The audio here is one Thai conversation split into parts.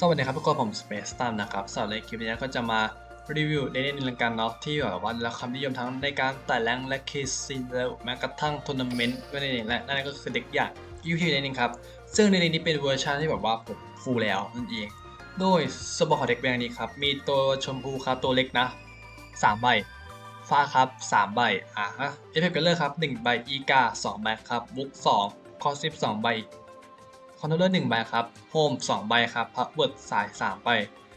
สวัสดีครับทุกคนผม Space Time นะครับสำหรับในคลิปนี้ก็จะมารีวิวในเรื่องการน็อกที่แบบว่าได้รับความนิยมทั้งในการไต่แรงและเคซีแล้วแม้กระทั่งทัวร์นาเมนต์ก็ในนี้และนั่นก็คือเด็กอย่างยูทีในนี้ครับ ซึ่งในนี้เป็นเวอร์ชันที่แบบว่าผมฟูลแล้วนั่นเอง โดยสปอร์ตเด็กแบบนี้ครับมีตัวชมพูครับตัวเล็กนะ3ใบฟ้าครับ3ใบอะฮะเอฟเฟกต์กันเลยครับ1ใบอีกา2ใบครับบุ๊ก2คอสิบ2ใบ คอนโทรลเลอร์1ใบครับโฮม2ใบครับพับเวิร์ดสาย3ใบ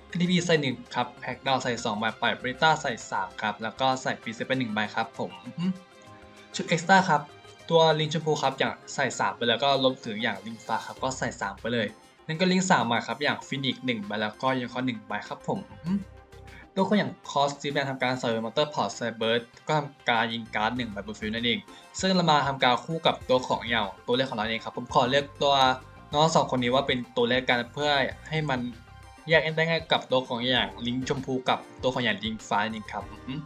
PTP ใส่1ครับแพ็กดาวใส่2ใบปล่อยบริต้าใส่3ครับแล้วก็ใส่ฟีเซเป็น1ใบครับผมชุดเอ็กซ์ต้าครับตัวลิงชมพูครับอย่างใส่3ไปแล้วก็ลบถึงอย่างลิงฟ้าครับก็ใส่3ไปเลยนั่นก็ลิง3ใบครับอย่างฟินิก1ใบแล้วก็ยังคอ1ใบครับผมตัวคนอย่างคอสซีแบนทำการใส่มอเตอร์พอร์ตไซเบิร์ดก็ทำการยิงการ์ด1ใบบนฟิลนั่นเอง ซึ่งเรามาทำการคู่กับตัวของอย่าตัวเลขของเราเองครับ ผมขอเลือกตัว น้องสองคนนี้ว่าเป็นตัวเลขกันเพื่อให้มันแยกได้ง่ายกับตัวของอย่างลิงชมพูกับตัวของอย่างลิงฟ้านี่ครับอือหือ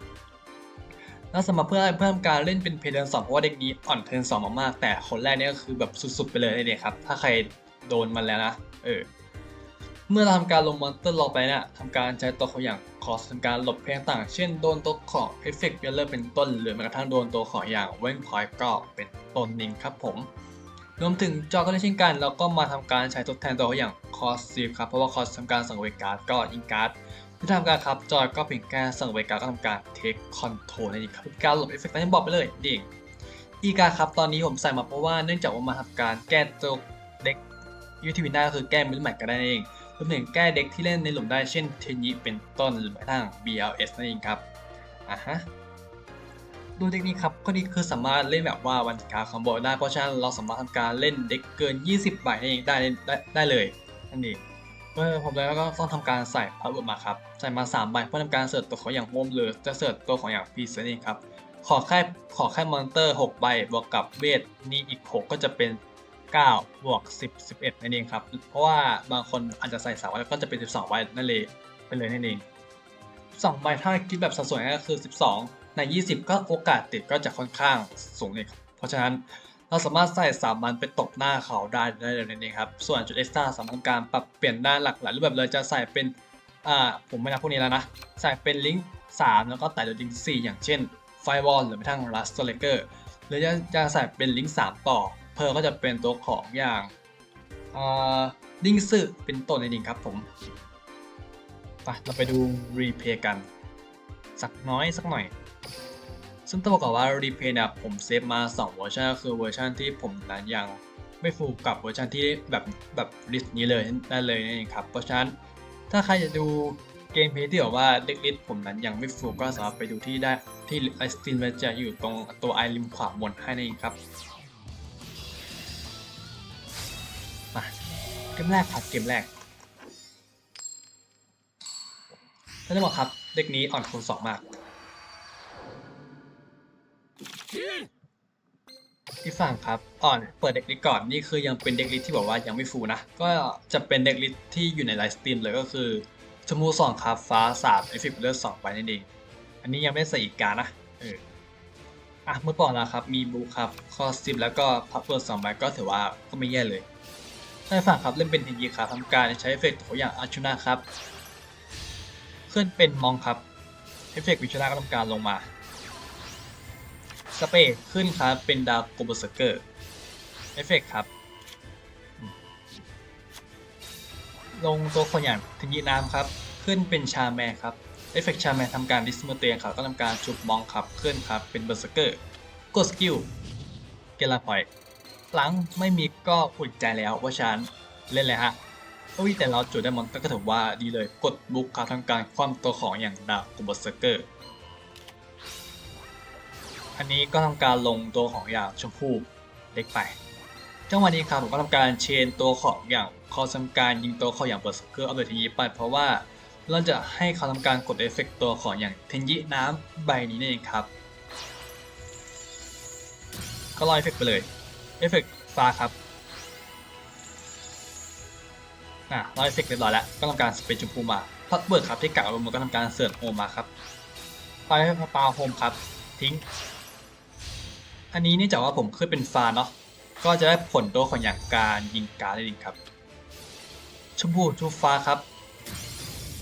แล้วสำหรับเพื่อเพิ่มการเล่นเป็นเพลเดนสองเพราะว่าเด็กนี้อ่อนเทินสองมากๆแต่คนแรกเนี่ยก็คือแบบสุดๆไปเลยเนี่ยครับถ้าใครโดนมันแล้วนะเออเมื่อเราทำการลงมอนสเตอร์ลงไปเนี่ยทำการใช้ตัวของอย่างคอสทำการหลบเพลงต่าง เช่นโดนตัวของเอฟเฟกต์เยลเลอร์เป็นต้นหรือแม้กระทั่งโดนตัวของอย่างเว้นพอยต์ก็เป็นต้นนิงครับผม รวมถึงจอก็ได้เช่นกันแล้วก็มาทำการใช้ทดแทนตัวอย่างคอสซีฟครับ เพราะว่าคอสทำการสังเวการ์ดก็อิงการ์ดที่ทำการครับจอยก็เพียงแค่สังเวการ์ดก็ทำการเทคคอนโทรลนั่นเองครับการหลบเอฟเฟกต์นั้นบอกไปเลยเดิ่งอีการครับตอนนี้ผมใส่มาเพราะว่าเนื่องจากว่ามาทำการแก้ตัวเด็กยูทีวีได้ก็คือแก้มิลแมทก็ได้เองรวมถึงแก้เด็กที่เล่นในหลุมได้เช่นเทนยิเป็นต้นหรือแม้กระทั่ง BLS นั่นเองครับอะฮะ ดูเด็กนี้ครับข้อดีคือสามารถเล่นแบบว่าวันการคอมโบได้เพราะฉะนั้นเราสามารถทำการเล่นเด็กเกิน 20ใบเองได้ได้ได้เลยนั่นเองเมื่อผมแล้วก็ต้องทำการใส่พับเวิร์ดมาครับใส่มา3ใบเพื่อทำการเสิร์ชตัวของอย่างโฮมหรือจะเสิร์ชตัวของอย่างพีเซนเองครับขอแค่ขอแค่มอนเตอร์ 6 ใบบวกกับเวทนี่อีก 6 ก็จะเป็น 9 บวก 10 11 นั่นเองครับ เพราะว่าบางคนอาจจะใส่3ใบก็จะเป็น 12 ใบนั่นเลยไปเลยนั่นเอง 2 ใบถ้าคิดแบบสัดส่วนก็คือ 12 ใน 20 ก็โอกาสติดก็จะค่อนข้างสูงเลยเพราะฉะนั้นเราสามารถใส่สามมันไปตบหน้าเขาได้ได้เลยนั่ครับ ส่วนจุดเอ็กซ์ตร้าสามารถทำการปรับเปลี่ยนด้าหลากหลายรูปแบบเลยจะใส่เป็นอ่าผมไม่นับพวกนี้แล้วนะ ใส่เป็นลิงก์3แล้วก็แต่ลิงก์4อย่างเช่นไฟวอลหรือไม่ทั้งรัสเตอร์เลเกอร์หรือจะจะใส่เป็นลิงก์3ต่อ เพอร์ก็จะเป็นตัวของอย่างอ่าลิงก์สึเป็นต้นนั่เองครับผมไปเราไปดูรีเพย์กัน สักน้อยสักหน่อย ซึ่งต้องบอกก่อนว่ารีเพย์เนี่ยผมเซฟมา 2 เวอร์ชันก็คือเวอร์ชันที่ผมนั้นยังไม่ฟูกับเวอร์ชันที่แบบแบบลิสต์นี้เลยได้เลยนั่นเองครับเพราะฉะนั้นถ้าใครจะดูเกมเพย์ที่แบบว่าเด็กลิสต์ผมนั้นยังไม่ฟูก็สามารถไปดูที่ได้ที่ไอสตรีมจะอยู่ตรงตัวไอริมขวาบนให้นั่นเองครับมาเกมแรกครับเกมแรกท่านจะบอกครับเด็กนี้อ่อนคูณสองมาก ที่ฝั่งครับอ่อนเปิดเด็กลิสก่อนนี่คือยังเป็นเด็กลิสที่บอกว่ายังไม่ฟูนะ ก็จะเป็นเด็กลิสที่อยู่ในไลฟ์สตรีมเลยก็คือชมพูสองครับฟ้าสามเอฟเฟกต์เลือดสองไปนั่นเองอันนี้ยังไม่ได้ใส่อีกการนะเอออะเมื่อก่อนนะครับมีบูครับคอสติบแล้วก็พับเปิดสองใบก็ถือว่าก็ไม่แย่เลยใช่ฝั่งครับเล่นเป็นเทนยีครับทำการใช้เอฟเฟกต์ตัวอย่างอาชุนะครับขึ้นเป็นมองครับเอฟเฟกต์วิชวลก็ทำการลงมา สเปซขึ้นครับ เป็นดาวโกบอร์เกอร์ เอฟเฟกต์ครับ ลงตัวคนอย่างทิยิน้ำครับ ขึ้นเป็นชาแมนครับ เอฟเฟกต์ชาแมนทำการดิสเมอร์เตียครับก็ทำการชุบมองครับขึ้นครับ เป็นเบอร์เซอร์เกอร์ กดสกิล เกลาพอยหลังไม่มีก็อุ่นใจแล้วว่าฉันเล่นเลยฮะเอ้ยแต่เราจุดได้มอนก็ถือว่าดีเลย กดบุกครับทำการคว่ำตัวของอย่างดาบกุบอร์เกอร์ อันนี้ก็ทำการลงตัวของอย่างชมพูเล็กไป จังหวะนี้ครับผมก็ทำการเชนตัวของอย่างคอทำการยิงตัวของอย่างเบอร์เซอร์เกอร์เอาเทีนี้ไป เพราะว่าเราจะให้เขาทำการกดเอฟเฟกต์ตัวของอย่างเทนยิน้ำใบนี้นี่เองครับ ก็รอยเอฟเฟกต์ไปเลยเอฟเฟกต์ฟ้าครับอะร้อยเอฟเฟกเรียบร้อยแล้วก็ทำการสเปซชมพูมาพัดเบิร์ดครับที่กะเอาลงมาก็ทำการเสิร์ฟโฮมมาครับไปให้ปาโฮมครับทิ้ง อันนี้นี่จากว่าผมขึ้นเป็นฟาเนาะ ก็จะได้ผลตัวของอย่างการยิงการ์ดได้ดีครับ ชมพูชูฟ้าครับ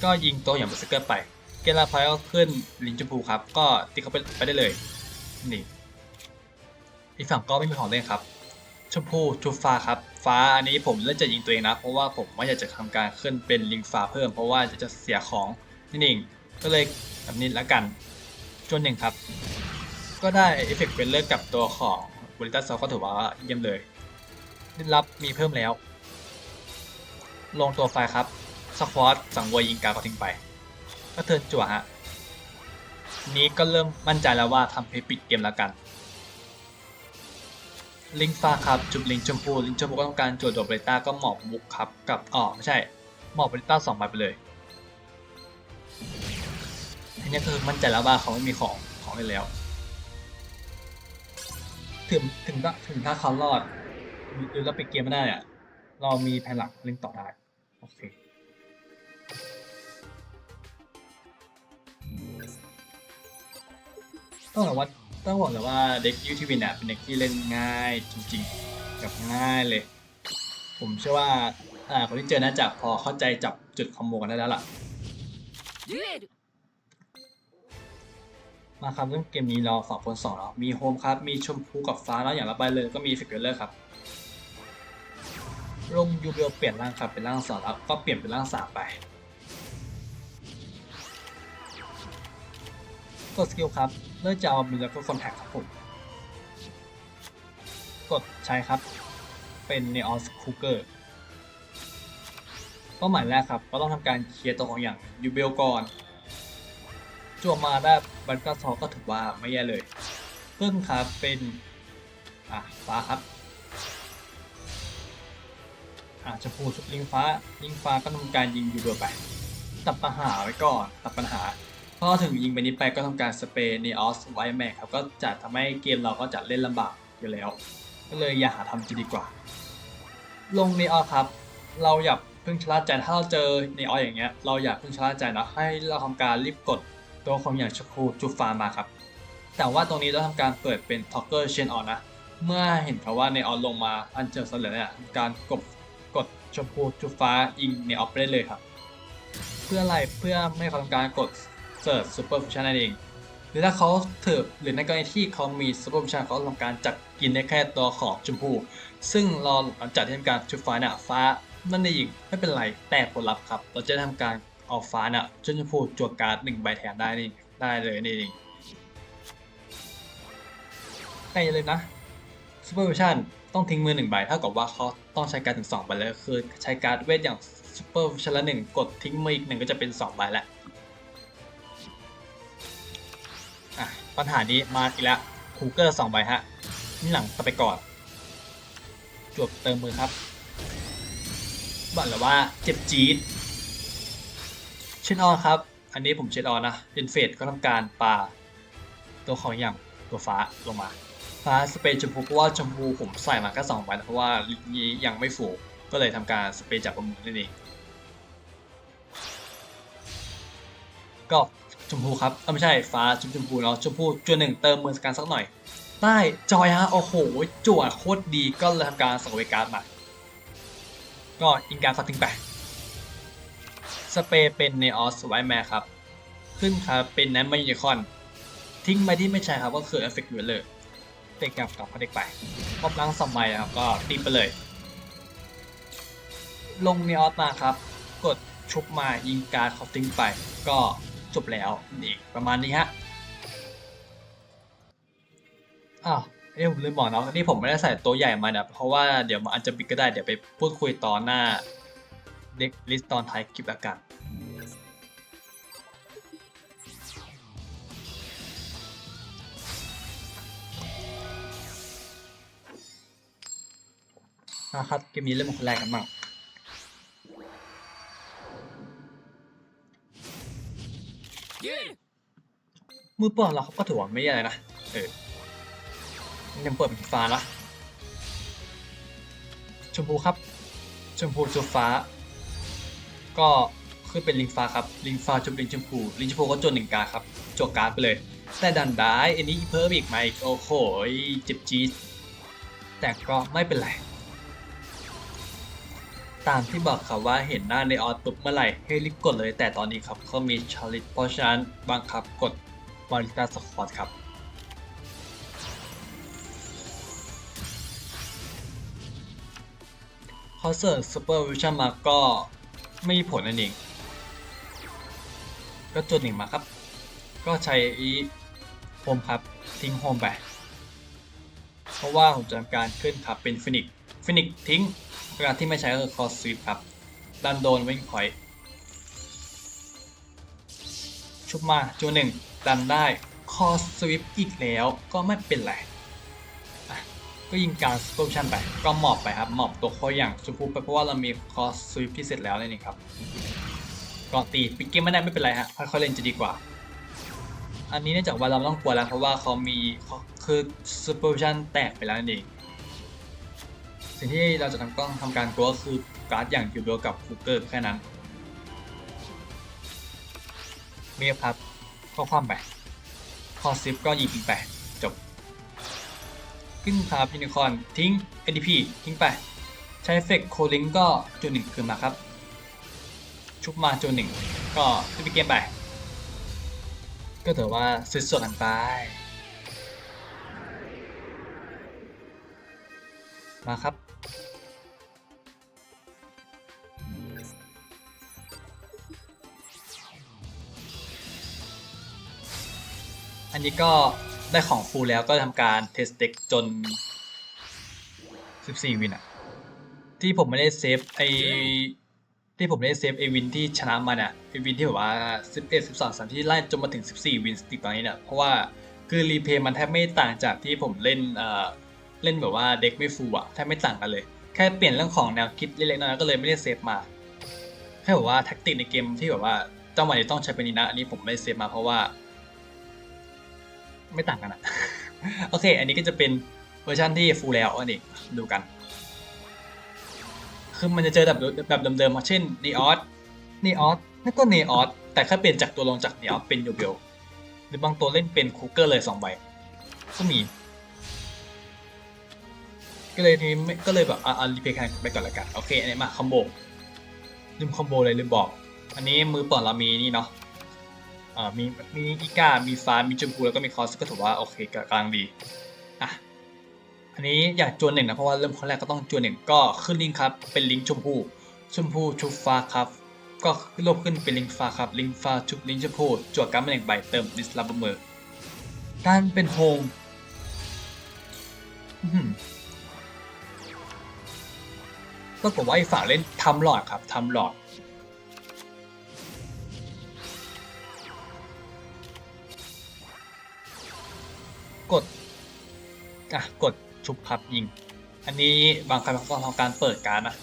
ก็ยิงตัวอย่างเบสเกอร์ไป เกลาพายก็ขึ้นลิงชมพูครับ ก็ตีเขาไปไปได้เลย นี่ อีกฝั่งก็ไม่มีของเล่นครับ ชมพูชูฟ้าครับ ฟ้าอันนี้ผมเลือกจะยิงตัวเองนะ เพราะว่าผมไม่อยากจะทำการขึ้นเป็นลิงฟ้าเพิ่ม เพราะว่าจะจะเสียของนี่เองก็เลยแบบนี้ละกัน จนหนึ่งครับ ก็ได้เอฟเฟกต์เป็นเลิกกับตัวของบริตัสซอก็ถือว่าเยี่ยมเลยได้รับมีเพิ่มแล้ว ลงตัวไฟครับสควอตสังเวยยิงกาก็ทิ้งไป ก็เทินจั่วฮะ นี้ก็เริ่มมั่นใจแล้วว่าทำเพปิดเกมแล้วกัน ลิงฟ้าครับ จุบลิงชมพู ลิงชมพูก็ต้องการจั่วโดดเบรต้าก็หมอบบุกครับ กับอ๋อไม่ใช่ หมอบเบรต้าสองใบไปเลยทีนี้คือมั่นใจแล้วว่าเขาไม่มีของของเลยแล้ว ถึงถึงถึงถ้าเขารอดหรือเราปิดเกมไม่ได้อะเรามีแผนหลักเล่นต่อได้โอเคต้องบอกว่าต้องบอกเลยว่าเด็กยูทีวินเนี่ยเป็นเด็กที่เล่นง่ายจริงๆกับง่ายเลย ผมเชื่อว่าคนที่เจอน่าจะพอเข้าใจจับจุดคอมโบกันได้แล้วล่ะ มาครับเรื่องเกมนี้เราสองคนสองเนาะมีโฮมครับ มีชมพูกับฟ้าแล้วอย่างละใบเลยก็มีฟิกเกอร์เลอร์ครับลงยูเบลเปลี่ยนร่างครับเป็นร่างสองแล้วก็เปลี่ยนเป็นร่างสามไปกดสกิลครับเลือกจะเอามิลเลอร์คอนแทคครับผมกดใช้ครับ เป็น Neos Cooker เป้าหมายแรกครับ ก็ต้องทำการเคลียร์ตัวของอย่างยูเบลก่อน จวมาได้บันก็ซอก็ถือว่าไม่แย่เลยพึ่งครับเป็นอะฟ้าครับอะชมพูชุดลิงฟ้าลิงฟ้าก็ทำการยิงอยู่เบลไปตัดปัญหาไว้ก่อนตัดปัญหาพอถึงยิงไปนี้ไปก็ทำการสเปรย์นีออสไวแม็กครับก็จะทำให้เกมเราก็จะเล่นลำบากอยู่แล้ว ก็เลยอย่าหาทำจะดีกว่า ลงนีออสครับ เราอยาเพิ่งชะล่าใจถ้าเราเจอนีออสอย่างเงี้ยเราอยาเพิ่งชะล่าใจนะให้เราทำการรีบกด ตัวของอย่างชคูจูฟามาครับ แต่ว่าตรงนี้เราทำการเปิดเป็นท็อกเกอร์เชนออนนะ เมื่อเห็นเขาว่าในออนลงมาอันเจอสำเร็จแล้วเนี่ยการกดกดชมพูจูฟ้ายิงในออฟไปได้เลยครับ เพื่ออะไรเพื่อไม่ให้เขาทำการกดเสิร์ชซูเปอร์ฟิชชั่นนั่นเอง หรือถ้าเขาถือหรือในกรณีที่เขามีซูเปอร์ฟิชชั่นเขาทำการจัดกินได้แค่ตัวของชมพู ซึ่งเราหลังจากที่ทำการจุดฟ้าเนี่ยฟ้านั่นเองไม่เป็นไรแต่ผลลัพธ์ครับ เราจะทำการ เอาฟ้าเนี่ยจนชมพูจวดการ์ดหนึ่งใบแทนได้นี่ได้เลยนี่เองไปเลยนะซูเปอร์วิชั่นต้องทิ้งมือหนึ่งใบเท่ากับว่าเขาต้องใช้การดถึงสองใบเลยคือใช้การ์ดเวทอย่างซูเปอร์วิชั่นละหนึ่งกดทิ้งมืออีกหนึ่งก็จะเป็นสองใบแล้วอะปัญหานี้มาอีกแล้วคูเกอร์สองใบฮะนี่หลังก็ไปก่อนจวบเติมมือครับบอกเลยว่าเจ็บจี๊ด เชนออนครับ อันนี้ผมเชนออนนะเดนเฟดก็ทำการปาตัวของอย่างตัวฟ้าลงมา ฟ้าสเปรย์ชมพูเพราะว่าชมพูผมใส่มาแค่สองใบนเพราะว่าลิงนี้ยังไม่ฟูก็เลยทำการสเปรย์จากประมูลนั่นเองก็ชมพูครับเออไม่ใช่ฟ้าชมชมพูเนาะชมพูจวนหนึ่งเติมมือสกันสักหน่อยได้จอยฮะโอ้โหจวดโคตรดีก็เลยทำการสังเวการ์ดมา ก็อิงการเขาทิ้งไป สเปรย์เป็นเนออสไวแมร์ครับ ขึ้นครับเป็นแนมมายูนิคอน ทิ้งไปที่ไม่ใช่ครับก็คือเอฟเฟกต์อยู่เลยเตะกลับกับพอเด็กไปรอบล้างสมัยครับก็ตีไปเลย ลงเนออสมาครับ กดชุบมายิงการ์ดเขาทิ้งไป ก็จบแล้วนี่ประมาณนี้ฮะอ้าวเอ้ยผมลืมบอกเนาะนี่ผมไม่ได้ใส่ตัวใหญ่มาเนี่ยเพราะว่าเดี๋ยวมันอาจจะปิดก็ได้เดี๋ยวไปพูดคุยตอนหน้า เด็กลิสต์ตอนทยคลิปอากาศนะครับเกมนี้เริ่มคนแรกกันมากมือเปล่าเราเขาก็ถือว่าไม่อะไรนะ เออยังเปิดเป็นฟ้าละชมพูครับ ชมพูจุฟ้า ก็คือเป็นลิงฟ้าครับ ลิงฟ้าจบลิงชมพู ลิงชมพูก็จนหนึ่งการครับจวการไปเลย แต่ดันได้อันนี้เพิ่มอีกไหมโอ้โหเจ็บจี๊ดแต่ก็ไม่เป็นไร ตามที่บอกครับว่าเห็นหน้าในออสปุ๊บเมื่อไหร่ให้รีบกดเลย แต่ตอนนี้ครับเขามีชาลิตเพราะฉะนั้นบังคับกดบริการสปอร์ตครับพอเสิร์ช Super Vision มาก็ ไม่มีผลนั่นเอง ก็จดหนึ่งมาครับ ก็ใช้โฮมครับทิ้งโฮมไป เพราะว่าผมจะทำการขึ้นครับเป็นฟินิกฟินิกทิ้งการที่ไม่ใช้ก็คือคอสสวิปครับดันโดนเว้งพอยชุบมาจูหนึ่งดันได้คอสวิปอีกแล้วก็ไม่เป็นไร ก็ยิงการสโตชันไป ก็หมอบไปครับหมอบตัวคออย่างชมพูไปเพราะว่าเรามีคอสสวิปที่เสร็จแล้วนี่ครับก็ตีปิกเกมไม่ได้ไม่เป็นไรฮะค่อยๆเล่นจะดีกว่า อันนี้เนื่องจากว่าเราต้องกลัวแล้วเพราะว่าเขามีคือซูเปอร์ชั่นแตกไปแล้วนั่นเองสิ่งที่เราจะทำต้องทำการกลัวก็คือการ์ดอย่างคิวเบลกับคูเกอร์แค่นั้นเมียครับข้อความไปคอซิปก็ยิงไป ขึ้นคาพินิคอนทิ้ง ADP ทิ้งไป ใช้เอฟเฟกโคลิงก็จุดหนึ่งคืนมาครับ ชุบมาจุดหนึ่งก็ขึ้นไปเกมไป ก็ถือว่าสุดสดกันไป มาครับอันนี้ก็ ได้ของฟูลแล้วก็ทำการเทสเด็กจน 14 วินอะที่ผมไม่ได้เซฟไอที่ผมไม่ได้เซฟไอวินที่ชนะมาเนี่ยไอวินที่แบบว่า 11 12 3ที่ไล่จนมาถึง 14 วินสติกตอนนี้เนี่ยเพราะว่าคือรีเพย์มันแทบไม่ต่างจากที่ผมเล่นเอ่อเล่นแบบว่าเด็กไม่ฟูลอะแทบไม่ต่างกันเลย แค่เปลี่ยนเรื่องของแนวคิดเล็กๆน้อยๆก็เลยไม่ได้เซฟมาแค่แบบว่าแท็กติกในเกมที่แบบว่าจังหวะนี้ต้องใช้เป็นนี้นะอันนี้ผมไม่ได้เซฟมาเพราะว่า ไม่ต่างกันอะ โอเค อันนี้ก็จะเป็นเวอร์ชันที่ฟูลแล้วอันนี้ดูกัน คือมันจะเจอแบบแบบเดิมๆเช่นนีออสนีออสนั่นก็นีออสแต่แค่เปลี่ยนจากตัวลงจากนีออสเป็นยูเบลหรือบางตัวเล่นเป็นคูเกอร์เลยสองใบก็มี ก็เลยทีนี้ก็เลยแบบอะอะรีเพย์กันไปก่อนละกัน โอเค อันนี้มาคอมโบลืมคอมโบเลยลืมบอก อันนี้มือเปิดเรามีนี่เนาะ อ่ามีมีอีกามีฟ้ามีชมพูแล้วก็มีคอสก็ถือว่าโอเคกลังดีอะอันนี้อยากจวนหนึ่งนะเพราะว่าเริ่มคนแรกก็ต้องจวนหนึ่งก็ขึ้นลิงครับเป็นลิงชมพูชมพูชุบฟ้าครับ ก็รวบขึ้นเป็นลิงฟ้าครับลิงฟ้าชุบลิงชมพูจวดการ์ดมาหนึ่งใบเติมดิสลับเบอร์การเป็นโฮมอื้อก็กฏว่าไอ้ฝั่งเล่นทำหลอดครับทำหลอด กดอะกดชุบครับยิง อันนี้บางครั้งก็ทำการเปิดการนะ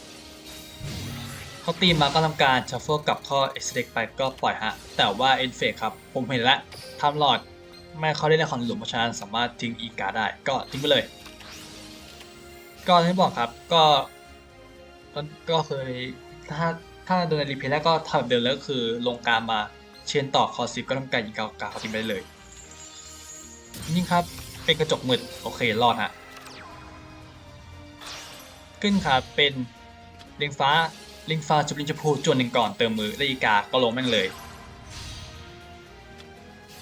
เขาตีมาก็ทำการชัฟเฟิลกลับท่อเอ็กซ์เไปก็ปล่อยฮะ แต่ว่าเอ็นเฟกครับ ผมเห็นแล้วทำหลอดไม่เขาได้ในคอนหลุมเพราะฉะนั้นสามารถทิ้งอีการดได้ ก็ทิ้งไปเลย ก็ที่บอกครับก็ก็เคยถ้าถ้าโดนรีเพลย์แล้วก็ทำแบบเดิมแล้วก็คือลงการมาเชนต่อคอซิฟก็ทำการยิงกากาเขาทิ้งไปได้เลย นี่ครับ เป็นกระจกมืด โอเครอดฮะ ขึ้นครับเป็นลิงฟ้าลิงฟ้าจุบลิงชมพูจวนหนึ่งก่อนเติมมือแล้วอีกาก็ลงแม่งเลย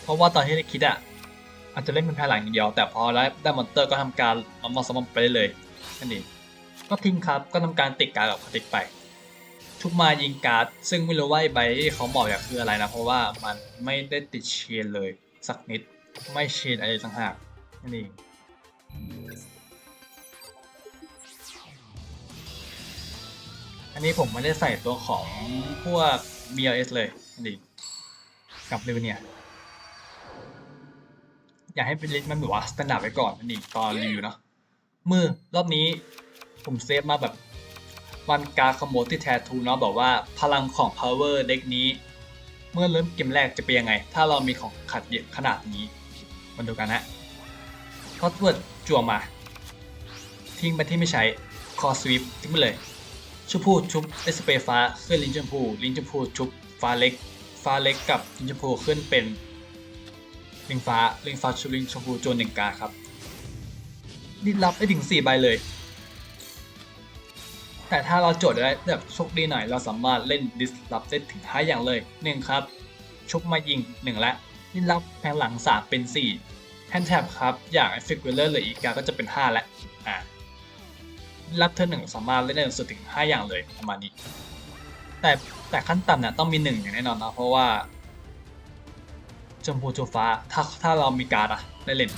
เพราะว่าตอนที่ได้คิดอะอาจจะเล่นเป็นแพ้หลังอย่างเดียว แต่พอได้ได้มอนเตอร์ก็ทำการเอามอสมอมไปได้เลยนั่นเองก็ทิ้งครับก็ทำการติดการกับคาติกไป ทุกมายิงการ์ดซึ่งไม่รู้ว่าใบที่เขาบอกอย่างคืออะไรนะ เพราะว่ามันไม่ได้ติดเชนเลยสักนิด ไม่เชนอะไรต่างหากนั่นเองอันนี้ผมไม่ได้ใส่ตัวของพวก BLS เลยนั่นเองกับเรเวเนี่ย อยากให้เป็นลิสต์มันแบบว่าสแตนดาร์ดไว้ก่อนนั่นเองตอนรีวิวเนาะมือรอบนี้ผมเซฟมาแบบวันกาคอมโมที่แททูเนาะบอกว่าพลังของ power เด็กนี้ เมื่อเริ่มเกมแรกจะเป็นยังไง ถ้าเรามีของขัดเยอะขนาดนี้ มาดูกันนะคอสเวิร์ดจั่วมา ทิ้งไปที่ไม่ใช้ คอสวิปทิ้งไปเลยชมพูชุบเอสเปรฟ้าขึ้นลิงชมพูลิงชมพูชุบฟ้าเล็ก ฟ้าเล็กกับลิงชมพูขึ้นเป็นลิงฟ้าลิงฟ้าชุบลิงชมพูโจนหนึ่งกาครับนี่รับได้ถึงสี่ใบเลย แต่ถ้าเราโจทย์ได้แบบโชคดีหน่อยเราสามารถเล่น disrupt ได้ถึง5อย่างเลย 1 ครับ ชุบมายิง 1 และ นี่รับแทงหลัง3เป็น4แทนแท็บครับ อย่าง Effect Wheeler หรืออีกาก็จะเป็น5และอ่ารับเธอหนึ่งสามารถเล่นได้สุดถึง5อย่างเลยประมาณนี้ แต่แต่ขั้นต่ำเนี่ยต้องมี1อย่างแน่นอนนะเพราะว่าชมพูจูฟ้าถ้าถ้าเรามีการ์ดอะได้เล่น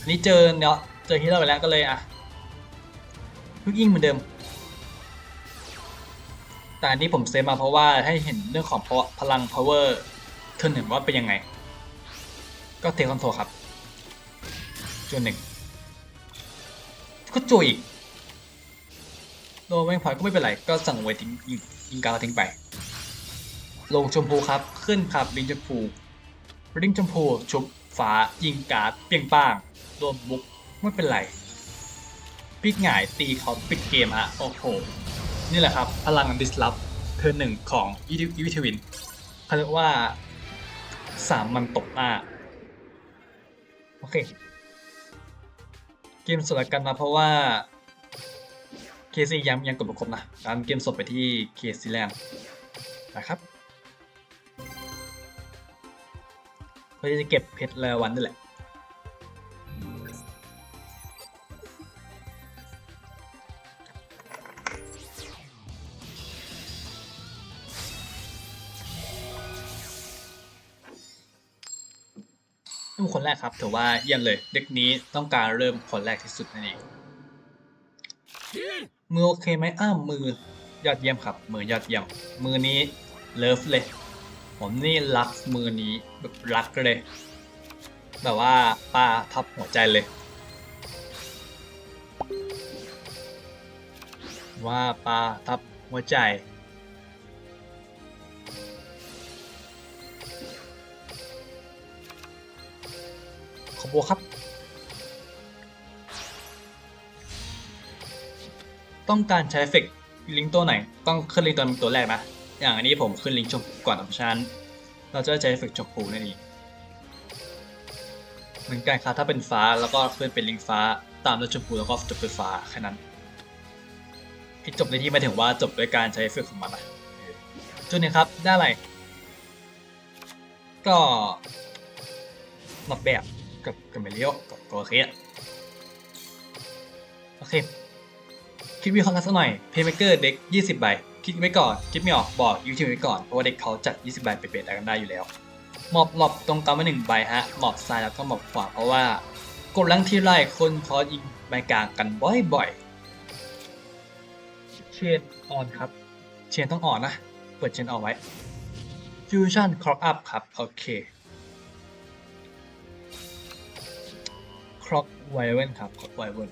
อันนี้เจอเนาะเจอฮีโร่ไปแล้วก็เลยอะลูกยิ่งเหมือนเดิม แต่อันนี้ผมเซฟมาเพราะว่าให้เห็นเรื่องของพลัง power เทิร์นหนึ่งว่าเป็นยังไง ก็เทคคอนโทรครับจนหนึ่งก็จุยอีกโดนแมงพอยก็ไม่เป็นไร ก็สั่งไว้ทิ้งยิงกาวทิ้งไป ลงชมพูครับขึ้นครับลิงชมพูลิงชมพูชุบฟ้ายิงการ์ดเปียงป้างโดนบุกไม่เป็นไรปิกหงายตีเขาปิดเกมฮะโอ้โหนี่แหละครับ พลังดิสลอฟเทิร์หนึ่งของอีวิทวินเขาเรียกว่าสามมันตกหน้า โอเค เกมสดละกันนะเพราะว่าเคซียังยังกดบุคคลนะการเกมสดไปที่เคซีแลนด์นะครับเพื่อที่จะเก็บเพชรรายวันนี่แหละ คนแรกครับถือว่าเยี่ยมเลยเด็กนี้ต้องการเริ่มคนแรกที่สุดนั่นเองมือโอเคไหมอ้าวมือยอดเยี่ยมครับ มือยอดเยี่ยม มือนี้เลิฟเลย ผมนี่รักมือนี้แบบรักเลยแบบว่าปลาทับหัวใจเลย ว่าปลาทับหัวใจ อบคุณครับ ต้องการใช้เอฟเฟกลิงตัวไหน ต้องขึ้นลิงตัวตัวแรกนะ อย่างอันนี้ผมขึ้นลิงชมพูก่อนเพราะฉะนั้นเราจะใช้เอฟเฟกชมพูนั่นเองเหมือนกันครับถ้าเป็นฟ้าแล้วก็ขึ้นเป็นลิงฟ้าตามด้วยชมพูแล้วก็จบด้วยฟ้าแค่นั้นที่จบในที่หมายถึงว่าจบด้วยการใช้เอฟเฟกของมันนะจุดนี้ครับได้อะไรก็หมดแบบ กับกับเมลิโอกับโกเคสโอเค คิดวิเคราะห์กันสักหน่อยเพย์เมเกอร์เด็ก 20 ใบ คิดไว้ก่อนคิดไม่ออกบอกยูทิวไว้ก่อน เพราะว่าเด็กเขาจัด 20 ใบเป๊ะๆได้กันได้อยู่แล้ว หมอบหลบตรงกลางมาหนึ่งใบฮะ หมอบซ้ายแล้วก็หมอบขวาเพราะว่ากดลังที่ไล่คนเขายิงใบกลางกันบ่อยๆ เชนออนครับ เชนต้องอ่อนนะ เปิดเชนออนไว้ฟิวชั่นครอกอัพครับ โอเค ไวเวนครับครอไวเวน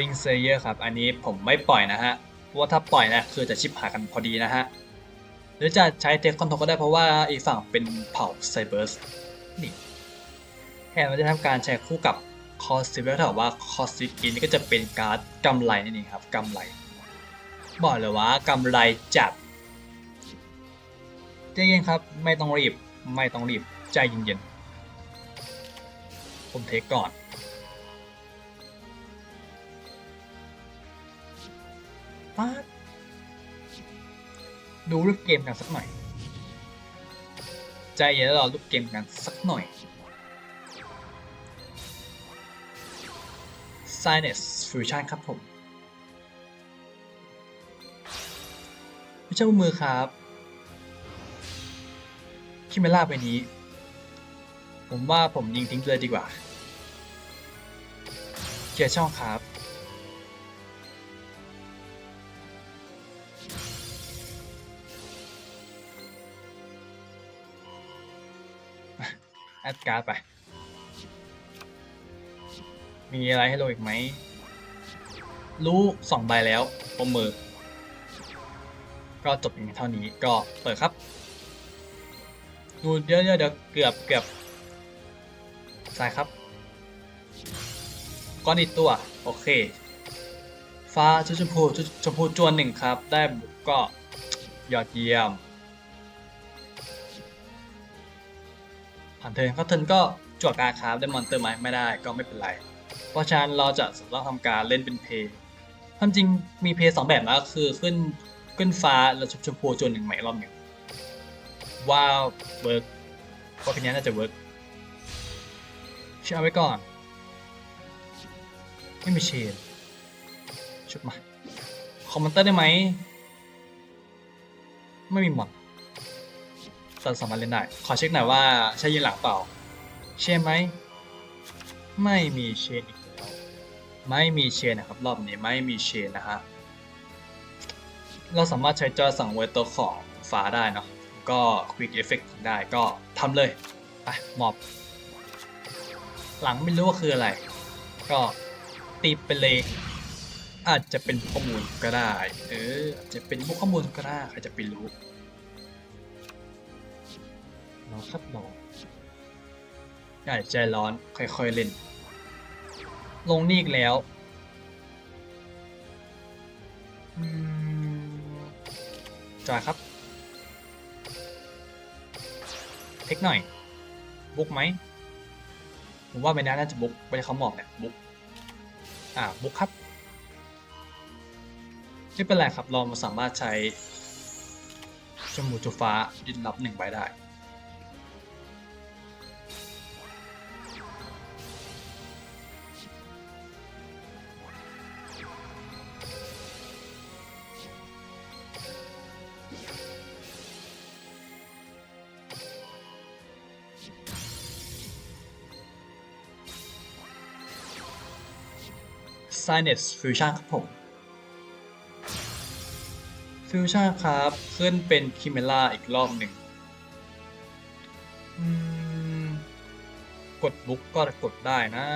ริงเซเยอร์ครับ อันนี้ผมไม่ปล่อยนะฮะเพราะว่าถ้าปล่อยนะคือจะชิปหากันพอดีนะฮะ หรือจะใช้เทคคอนโทรก็ได้เพราะว่าอีกฝั่งเป็นเผ่าไซเบอร์สนี่แทนมันจะทำการใช้คู่กับคอสซิเวลถ้าบอกว่าคอสซิกินนี่ก็จะเป็นการ์ดกำไรนั่นเองครับกำไร บอกเลยว่ากำไรจัดใจเย็นครับไม่ต้องรีบ ไม่ต้องรีบ ใจเย็นๆ ผมเทคก่อน ป๊าดดูรูปเกมกันสักหน่อย ใจเย็นรอรูปเกมกันสักหน่อย s i n e s Fusion ครับผม ไม่ใช่มือครับ คิเมล่าไปนี้ ผมว่าผมยิงทิ้งเลยดีกว่าเกียร์ช่องครับ แอดการ์ดไป มีอะไรให้ลงอีกไหม รู้สองใบแล้วปมมือ ก็จบเพียงเท่านี้ก็เปิดครับ ดูเดี๋ยวเดี๋ยวเดี๋ยวเกือบเกือบซ้ายครับ ก้อนอีกตัว โอเค ฟ้าชุดชมพูชุดชมพูจวนหนึ่งครับ ได้บุกก็ยอดเยี่ยม ผ่านเทิร์นเขาเทิร์นก็จวดการครับได้มอนเตอร์ไหมไม่ได้ก็ไม่เป็นไร เพราะฉะนั้นเราจะต้องทำการเล่นเป็นเพย์ความจริงมีเพย์สองแบบนะก็คือขึ้นขึ้นฟ้าแล้วชมพูจวนหนึ่งใหม่รอบหนึ่ง ว่าเวิร์กเพราะเพนี้น่าจะเวิร์กเชื่อไว้ก่อน ไม่มีเชนชุดมา คอมมานเตอร์ได้ไหม ไม่มีหมดแต่สามารถเล่นได้ ขอเช็คหน่อยว่าใช่ยืนหลังเปล่า เชนไหม ไม่มีเชนอีกแล้ว ไม่มีเชนนะครับ รอบนี้ไม่มีเชนนะฮะ เราสามารถใช้จอสั่งเวทตัวของฟ้าได้เนาะ ก็ Quick Effect ได้ก็ทำเลย ไปหมอบ หลังไม่รู้ว่าคืออะไร ก็ตีไปเลย อาจจะเป็นข้อมูลก็ได้ เอออาจจะเป็นพวกข้อมูลก็ได้ใครจะไปรู้รอครับรออย่ใจร้อนค่อยๆเล่น ลงนี่อีกแล้วอืมจอยครับ เทคหน่อย บุกไหมผมว่าไม่น่าน่าจะบุกไปเขาหมอบเนี่ยบุกอ่าบุกครับไม่เป็นไรครับเราสามารถใช้จมูกจูฟ้ายึดรับหนึ่งใบได้ s i n e s Fusion ครับผมฟิวชั่นครับ ขึ้นเป็นคิเมล่าอีกรอบหนึ่งกดบุ๊กก็กดได้นะ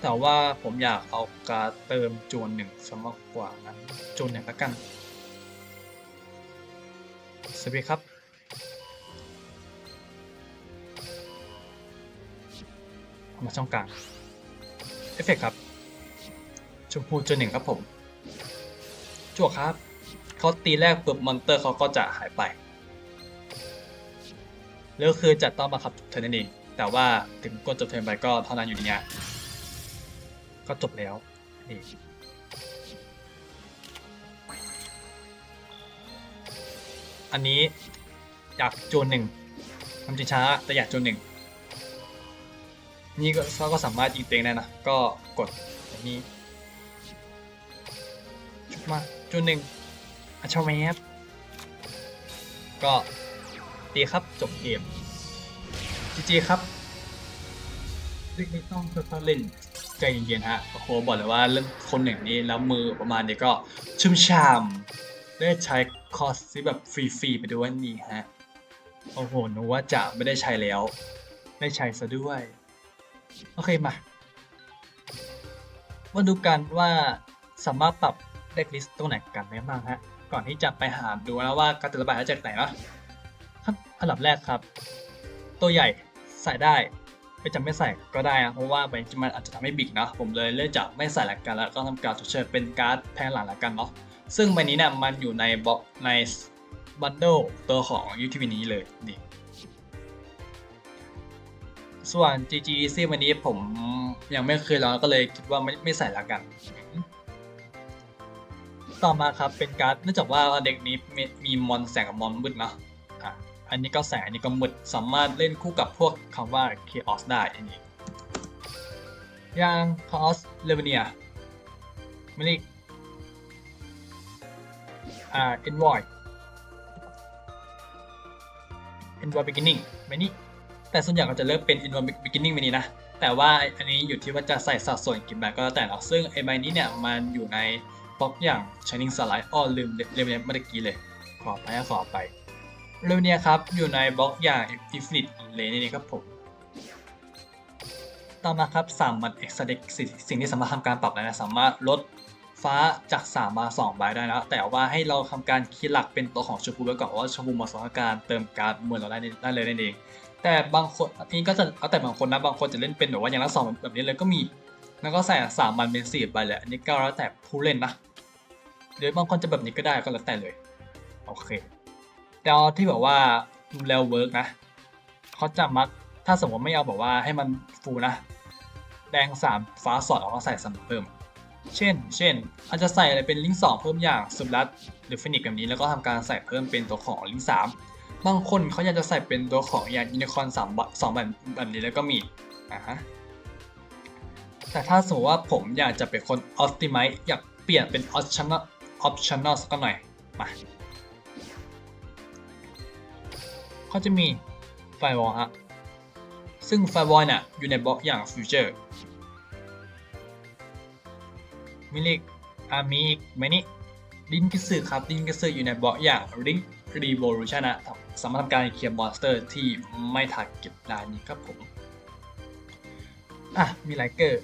แต่ว่าผมอยากเอาการเติมจวนหนึ่งซะมากกว่านั้นจวนหนึ่งละกันสวัสดีครับมาช่องกลางเอฟเฟกครับ ชมพูจนหนึ่งครับผมจวกครับเขาตีแรกปุ๊บมอนเตอร์เขาก็จะหายไปแล้วคือจะต้องบังคับเธอนั่นเองแต่ว่าถึงกดจบเทนไปก็เท่านั้นอยู่ดีเนี่ยก็จบแล้วนี่อันนี้อยากโจนหนึ่งทำจิช้าแต่อยากโจนหนึ่งนี่ก็เขาก็สามารถยิงเต็งได้นะ ก็กดแบบนี้ มาโจนหนึ่งอัชเวฟก็ดีครับจบเกมจีจีครับไม่ต้องค่อยๆเล่นใจเย็นๆฮะโอ้โหบอกเลยว่าเล่นคนหนึ่งนี้แล้วมือประมาณนี้ก็ชุ่มฉ่ำได้ใช้คอสที่แบบฟรีๆไปด้วยนี่ฮะโอ้โหนึกว่าจะไม่ได้ใช้แล้วได้ใช้ซะด้วย โอเคมามาดูกันว่าสามารถปรับ เด็กลิสต์ตรงไหนกันได้บ้างฮะ ก่อนที่จะไปหาดูนะว่าการแต่ละใบมาจากไหนเนาะขั้นอันดับแรกครับ ตัวใหญ่ใส่ได้ไม่จำไม่ใส่ก็ได้นะเพราะว่าใบนี้มันอาจจะทำให้บิกเนาะผมเลยเลือกจากไม่ใส่ละกันแล้วก็ทำการชดเชยเป็นการ์ดแพงหลังละกันเนาะซึ่งใบนี้เนี่ยมันอยู่ในบล็อกในบันเดิลตัวของ UTV นี้เลยนี่ส่วน GG Easy วันนี้ผมยังไม่เคยลองก็เลยคิดว่าไม่ไม่ใส่ละกัน ต่อมาครับเป็นการ์ดเนื่องจากว่าเด็กนี้มีมีมอนแสงกับมอนมืดเนาะอะอันนี้ก็แสงอันนี้ก็มืดสามารถเล่นคู่กับพวกคำว่า Chaos ได้อันนี้อย่าง Chaos l e v e n i a มิลิกอ่า Envoy Envoy Beginning ไม่นี่แต่ส่วนใหญ่ก็จะเลือกเป็น Envoy Beginning ไม่นี้นะแต่ว่าอันนี้อยู่ที่ว่าจะใส่สัดส่วนกี่แบบก็แล้วแต่เนาะซึ่งไอ้ใบนี้เนี่ยมันอยู่ใน บล็อกอย่าง Shining Slide อ้อลืมเรียนเมื่อกี้เลย ขอไปขอไปเรื่องนี้ครับ อยู่ในบล็อกอย่าง Infinite Relay นี่ครับผม ต่อมาครับ3มัน X Deck สิ่งที่สามารถทำการปรับได้นะ สามารถลดฟ้าจาก 3 มา 2 ใบได้นะ แต่ว่าให้เราทำการคีย์หลักเป็นตัวของชมพูไว้ก่อนว่าชมพูเหมาะสมกับการเติมการเหมือนเราได้ได้เลยนั่นเอง แต่บางคนอันนี้ก็จะเอาแต่บางคนนะ บางคนจะเล่นเป็นแบบว่าอย่างละสองแบบนี้เลยก็มี แล้วก็ใส่สามมันเป็นสี่ใบเลยอันนี้ก็แล้วแต่ผู้เล่นนะ หรือบางคนจะแบบนี้ก็ได้ก็แล้วแต่เลย โอเคแต่ที่แบบว่าดูแล้วเวิร์กนะเขาจะมักถ้าสมมติไม่เอาแบบว่าให้มันฟูนะ แดง 3 ฟ้า2แล้วก็ใส่สำเพิ่ม เช่น เช่นอาจจะใส่อะไรเป็นลิงก์2เพิ่มอย่างสุรัตหรือฟินิกแบบนี้แล้วก็ทำการใส่เพิ่มเป็นตัวของลิงก์3บางคนเขาอยากจะใส่เป็นตัวของอย่างยูนิคอนสามบะสองแบบแบบนี้แล้วก็มีอ่าฮะแต่ถ้าสมมติว่าผมอยากจะเป็นคนออ t ติไม e อยากเปลี่ยนเป็นออ t ชั่น อลออปชั่นอสักหน่อย มาเขาจะมีไฟวอลฮะ ซึ่งไฟวอลเนี่ยอยู่ในบล็อกอย่างฟิวเจอร์มิลิกอามีอีกไหมนี่ลินกิสึครับ ลินกิสึอยู่ในบล็อกอย่างริงรีโวลูชันนะสามารถทำการเคลียร์มอนสเตอร์ที่ไม่ถักเก็บได้นี้ครับผม อะ มีไลเกอร์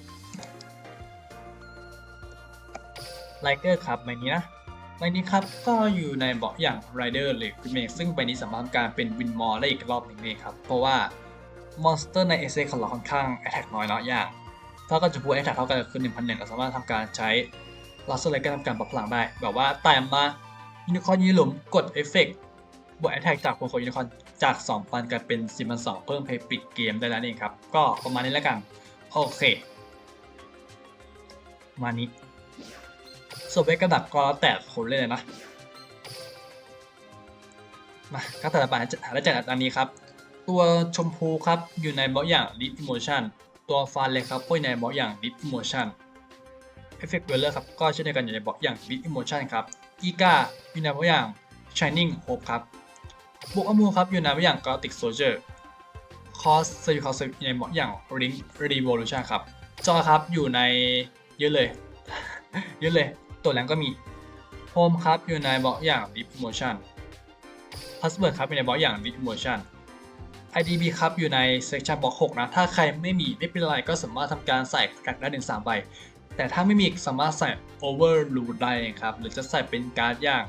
ไลเกอร์ครับใบนี้นะใบนี้ครับก็อยู่ในเบาะอย่างไรเดอร์หรือฟิเมกซึ่งใบนี้สามารถทำการเป็นวินมอร์ได้อีกรอบหนึ่งเลยครับ เพราะว่ามอนสเตอร์ในเอเซของเราค่อนข้างแอตแทกน้อยเนาะอย่าง ถ้าก็จะพูดแอตแทกเท่ากันคือ1,001เราสามารถทำการใช้ลาสเซอร์ไลก็ทำการปรับพลังได้ แบบว่าแต่มายูนิคอร์นยีหลุมกดเอฟเฟกต์บวกแอตแทกจากคนคยูนิคอร์นจาก 2,000กลายเป็น4,200เพิ่มเพย์ปิดเกมได้แล้วนี่ครับ ก็ประมาณนี้แล้วกัน โอเค มานี้ สวเวกระดับก็แล้วแต่คนเล่นเลยนะมาก็แต่ละบาทหาได้จากอันนี้ครับ ตัวชมพูครับอยู่ในบล็อกอย่าง Deep Emotion ตัวฟานเลยครับก็อยู่ในบล็อกอย่าง Deep Emotion Effect w e l l e r ครับก็เช่นเดียวกันอยู่ในบล็อกอย่าง Deep Emotion ครับอีกาอยู่ในบล็อกอย่าง Shining Hope ครับบวกอมูครับอยู่ในบล็อกอย่าง Gothic Soldier คอสซยูคอสอยู่ในบล็อกอย่าง Ring Revolution ครับจอครับอยู่ในเยอะเลย เยอะเลย ตัวแรงก็มีโฮมครับอยู่ในบล็อกอย่าง Deep motion Password ครับอยู่ในบล็อกอย่าง Deep motion IDB ครับอยู่ใน Section Box 6นะ ถ้าใครไม่มีไม่เป็นไรก็สามารถทำการใส่แท็กได้ถึง3ใบ แต่ถ้าไม่มีสามารถใส่ Overload ได้ครับ หรือจะใส่เป็นการ์ดอย่าง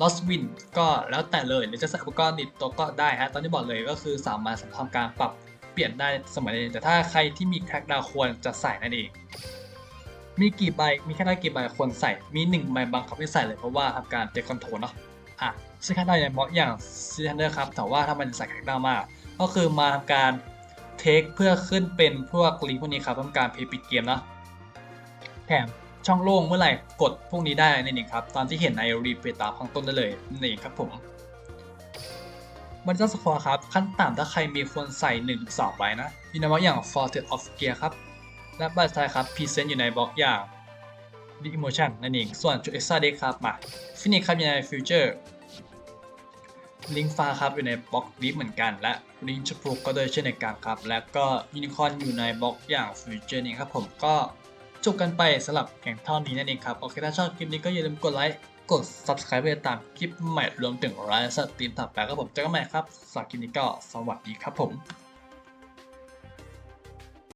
Lost Win ก็แล้วแต่เลย หรือจะใส่อุปกรณ์ติดตัวก็ได้ฮะ ตอนที่บอกเลยก็คือสามารถทำการปรับเปลี่ยนได้สมัยนี้แต่ถ้าใครที่มีแคร็กดาวควรจะใส่นั่นเอง มีกี่ใบ มีแค่ได้กี่ใบควรใส่ มี1ใบบังคับให้ใส่เลยเพราะว่าทำการเตะคอนโทรเนาะ อะซึ่งแค่ได้ในบล็อกอย่างซีทันเดอร์ครับ แต่ว่าถ้ามันจะใส่แคร็กดามาก ก็คือมาทำการเทคเพื่อขึ้นเป็นพวกลิงพวกนี้ครับทำการเพย์ปิดเกมเนาะ แถมช่องโล่งเมื่อไหร่กดพวกนี้ได้นั่นเองครับตามที่เห็นในรีเพย์ตามข้างต้นได้เลยนั่นเองครับผมมันจะสควอครับ ขั้นต่ำถ้าใครมีควรใส่1นถึงสใบนะยูนบล็อกอย่าง f o r t e of Gear ครับ และใบสุดท้ายครับ Present อยู่ในบล็อกอย่าง Big Emotion นั่นเอง ส่วนจุด Extra Deck ครับมาฟินิกครับอยู่ใน Future ลิงฟ้าครับอยู่ในบล็อกดิฟเหมือนกัน และลิงชพูก็โดยเช่นเดียวกันครับ และก็ยูนิคอนอยู่ในบล็อกอย่างฟิวเจอร์นี่ครับผมก็จบกันไปสำหรับแข่งเท่านี้นั่นเองครับ โอเคถ้าชอบคลิปนี้ก็อย่าลืมกดไลค์กด subscribe เพื่อติดตามคลิปใหม่รวมถึงไลฟ์สตรีมถัดไปครับผมเจอกันใหม่ครับสำหรับคลิปนี้ก็สวัสดีครับผม